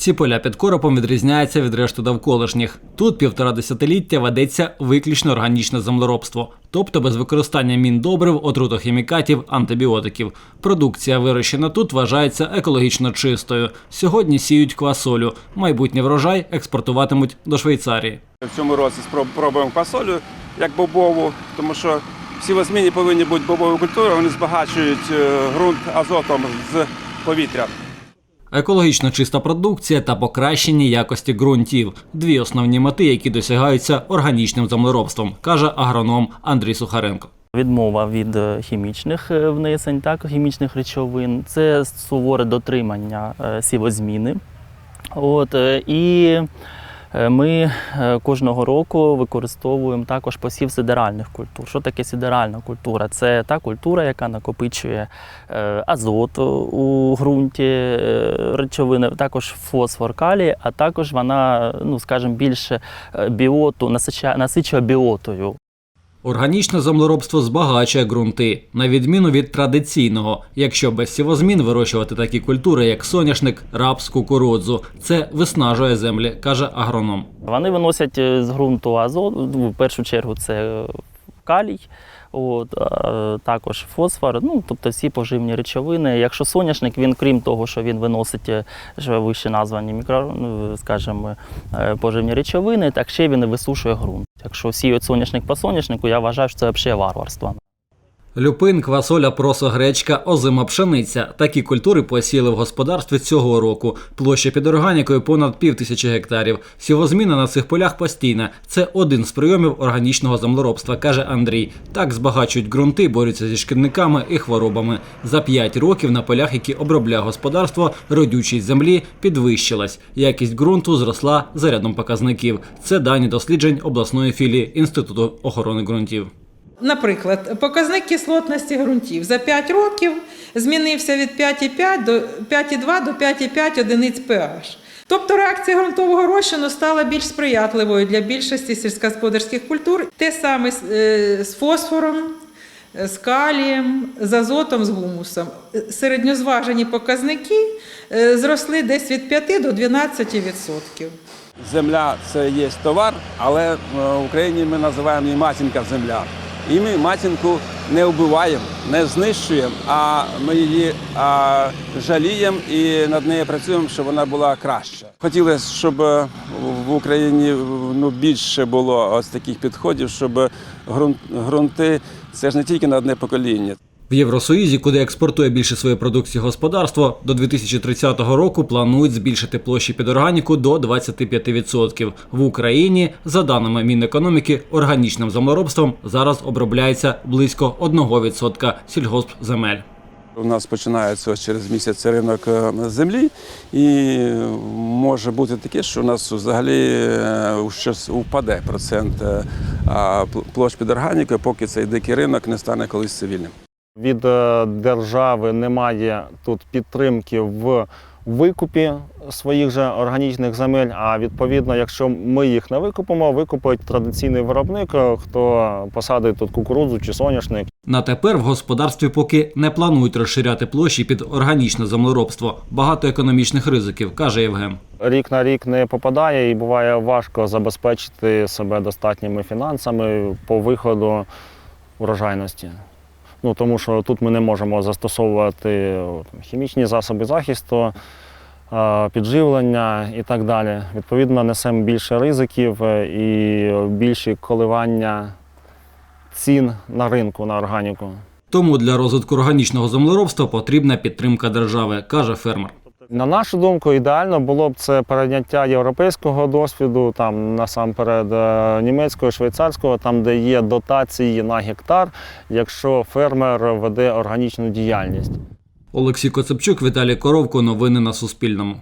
Ці поля під коропом відрізняються від решти довколишніх. Тут півтора десятиліття ведеться виключно органічне землеробство, тобто без використання міндобрив, отрутохімікатів, антибіотиків. Продукція, вирощена тут, вважається екологічно чистою. Сьогодні сіють квасолю. Майбутній врожай експортуватимуть до Швейцарії. В цьому році спроб- пробуємо фасолю як бобову, тому що всі возмінні повинні бути бобові культури, вони збагачують е, ґрунт азотом з повітря. Екологічно чиста продукція та покращення якості ґрунтів дві основні мети, які досягаються органічним землеробством, каже агроном Андрій Сухаренко. Відмова від е, хімічних е, внесень, так, хімічних речовин, це суворе дотримання е, сівозміни. От, і ми е, кожного року використовуємо також посів сидеральних культур. Що таке сидеральна культура? Це та культура, яка накопичує е, азот у ґрунті, е, речовини, також фосфор, калій, а також вона, ну скажімо, більше е, біоту, насичає насичує біотою Органічне землеробство збагачує ґрунти, на відміну від традиційного, якщо без сівозмін вирощувати такі культури, як соняшник, рапс, кукурудзу. Це виснажує землі, каже агроном. Вони виносять е, з ґрунту азот, в першу чергу це е, калій, от, а, також фосфор, ну, тобто всі поживні речовини. Якщо соняшник, він, крім того, що він виносить е, що вище названі мікро, ну, скажімо, е, поживні речовини, так ще він висушує ґрунт. Якщо сіють соняшник по соняшнику, я вважаю, що це взагалі варварство. Люпин, квасоля, просо, гречка, озима пшениця. Такі культури посіяли в господарстві цього року. Площа під органікою понад пів тисячі гектарів. Сівозміна на цих полях постійна. Це один з прийомів органічного землеробства, каже Андрій. Так збагачують ґрунти, борються зі шкідниками і хворобами. За п'ять років на полях, які обробляє господарство, родючість землі підвищилась. Якість ґрунту зросла за рядом показників. Це дані досліджень обласної філії Інституту охорони ґрунтів. Наприклад, показник кислотності ґрунтів за 5 років змінився від 5,5 до 5,2 до 5,5 одиниць pH. Тобто реакція ґрунтового розчину стала більш сприятливою для більшості сільськогосподарських культур. Те саме з, е, фосфором, з калієм, з азотом, з гумусом. Середньозважені показники е, зросли десь від 5 до 12%. Земля це є товар, але е, в Україні ми називаємо її матінка земля. І ми матінку не вбиваємо, не знищуємо, а ми її а, жаліємо і над нею працюємо, щоб вона була краща. Хотілося, щоб е, в Україні ну, більше було ось таких підходів, щоб ґрунт, ґрунти це ж не тільки на одне покоління. В Євросоюзі, куди експортує більше своєї продукції господарство, до 2030 року планують збільшити площі під органіку до 25%. В Україні, за даними Мінекономіки, органічним землеробством зараз обробляється близько 1% сільгоспземель. У нас починається ось через місяць ринок е, землі, і може бути таке, що у нас взагалі е, щось впаде процент е, площ під органікою, поки цей дикий ринок не стане колись цивільним. Від е, держави немає тут підтримки в викупі своїх же органічних земель. А відповідно, якщо ми їх не викупимо, викупить традиційний виробник, е, хто посадить тут кукурудзу чи соняшник. На тепер в господарстві поки не планують розширяти площі під органічне землеробство. Багато економічних ризиків, каже Євген. Рік на рік не попадає і буває важко забезпечити себе достатніми фінансами по виходу урожайності. Ну, тому що тут ми не можемо застосовувати хімічні засоби захисту, підживлення і так далі. Відповідно, несемо більше ризиків е, і більші коливання цін на ринку на органіку. Тому для розвитку органічного землеробства потрібна підтримка держави, каже фермер. На нашу думку, ідеально було б це перейняття європейського досвіду, там насамперед е, німецького, швейцарського, там де є дотації на гектар, якщо фермер веде органічну діяльність. Олексій Коцепчук, Віталій Коровко. Новини на Суспільному.